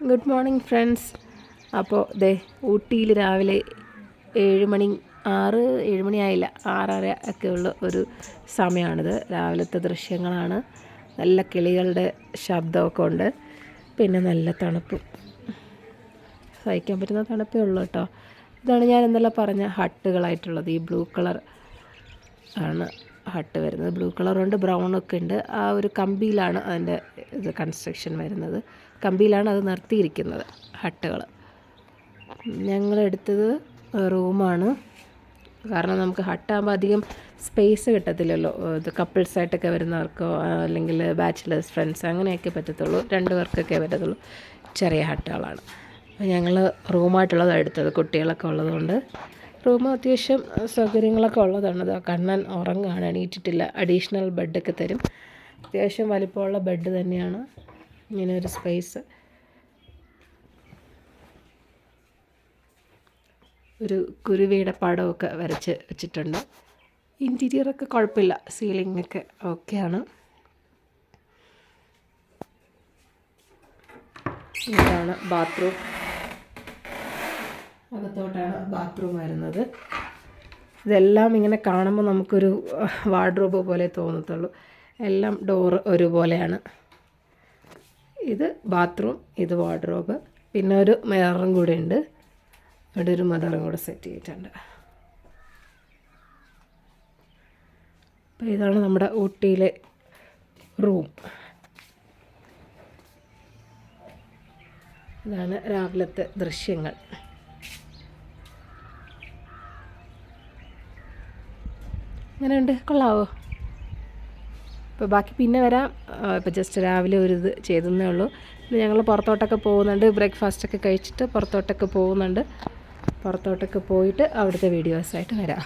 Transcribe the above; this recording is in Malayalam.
Good morning friends. അപ്പോൾ ദേ ഊട്ടിയിൽ രാവിലെ ഏഴ് മണി ആറ് ഏഴ് മണിയായില്ല ആറര ഒക്കെ ഉള്ള ഒരു സമയമാണിത് രാവിലത്തെ ദൃശ്യങ്ങളാണ്. നല്ല കിളികളുടെ ശബ്ദമൊക്കെ ഉണ്ട്. പിന്നെ നല്ല തണുപ്പും. സഹിക്കാൻ പറ്റുന്ന തണുപ്പേ ഉള്ളൂ കേട്ടോ. ഇതാണ് ഞാൻ ഇന്നലെ പറഞ്ഞ ഹട്ടുകളായിട്ടുള്ളത്. ഈ ബ്ലൂ കളർ ആണ് ഹട്ട് വരുന്നത്. ബ്ലൂ കളറുണ്ട് ബ്രൗണൊക്കെ ഉണ്ട്. ആ ഒരു കമ്പിയിലാണ് അതിന്റെ ഇത് കൺസ്ട്രക്ഷൻ വരുന്നത്. കമ്പിയിലാണ് അത് നിർത്തിയിരിക്കുന്നത് ഹട്ടുകൾ. ഞങ്ങൾ എടുത്തത് റൂമാണ് കാരണം നമുക്ക് ഹട്ടാകുമ്പോൾ അധികം സ്പേസ് കിട്ടത്തില്ലല്ലോ. ഇത് കപ്പിൾസായിട്ടൊക്കെ വരുന്നവർക്കോ അല്ലെങ്കിൽ ബാച്ചിലേഴ്സ് ഫ്രണ്ട്സ് അങ്ങനെയൊക്കെ പറ്റത്തുള്ളൂ. രണ്ട് പേർക്കൊക്കെ പറ്റത്തുള്ളൂ. ചെറിയ ഹട്ടുകളാണ്. അപ്പോൾ ഞങ്ങൾ റൂമായിട്ടുള്ളതാണ് എടുത്തത് കുട്ടികളൊക്കെ ഉള്ളതുകൊണ്ട്. റൂം അത്യാവശ്യം സൗകര്യങ്ങളൊക്കെ ഉള്ളതാണ്. കണ്ണൻ ഉറങ്ങുകയാണ് എണീറ്റിട്ടില്ല. അഡീഷണൽ ബെഡൊക്കെ തരും. അത്യാവശ്യം വലിപ്പമുള്ള ബെഡ് തന്നെയാണ്. ഇങ്ങനെ ഒരു സ്പേസ് ഒരു കുരുവിയുടെ പടമൊക്കെ വരച്ച് വെച്ചിട്ടുണ്ട്. ഇന്റീരിയറൊക്കെ കുഴപ്പമില്ല. സീലിങ്ങൊക്കെ ഓക്കെയാണ് ഇതാണ് ബാത്റൂം അകത്തോട്ടാണ് ബാത്റൂം വരുന്നത്. ഇതെല്ലാം ഇങ്ങനെ കാണുമ്പോൾ നമുക്കൊരു വാർഡ്രോബ് പോലെ തോന്നത്തുള്ളൂ. എല്ലാം ഡോറ് ഒരുപോലെയാണ്. ഇത് ബാത്റൂം ഇത് വാർഡ്രോബ് പിന്നെ ഒരു മിററും കൂടെ ഉണ്ട്. ഇവിടെ ഒരു മദറും കൂടെ സെറ്റ് ചെയ്തിട്ടുണ്ട്. അപ്പോൾ ഇതാണ് നമ്മുടെ ഊട്ടിയിലെ റൂം ഇതാണ് രാവിലത്തെ ദൃശ്യങ്ങൾ. അങ്ങനെയുണ്ട് കൊള്ളാവോ? ഇപ്പോൾ ബാക്കി പിന്നെ വരാം. ഇപ്പോൾ ജസ്റ്റ് രാവിലെ ഒരു ഇത് ചെയ്തെന്നേ ഉള്ളൂ. പിന്നെ ഞങ്ങൾ പുറത്തോട്ടൊക്കെ പോകുന്നുണ്ട്. ബ്രേക്ക്ഫാസ്റ്റൊക്കെ കഴിച്ചിട്ട് പുറത്തോട്ടൊക്കെ പോകുന്നുണ്ട്. പുറത്തോട്ടൊക്കെ പോയിട്ട് അവിടുത്തെ വീഡിയോസായിട്ട് വരാം.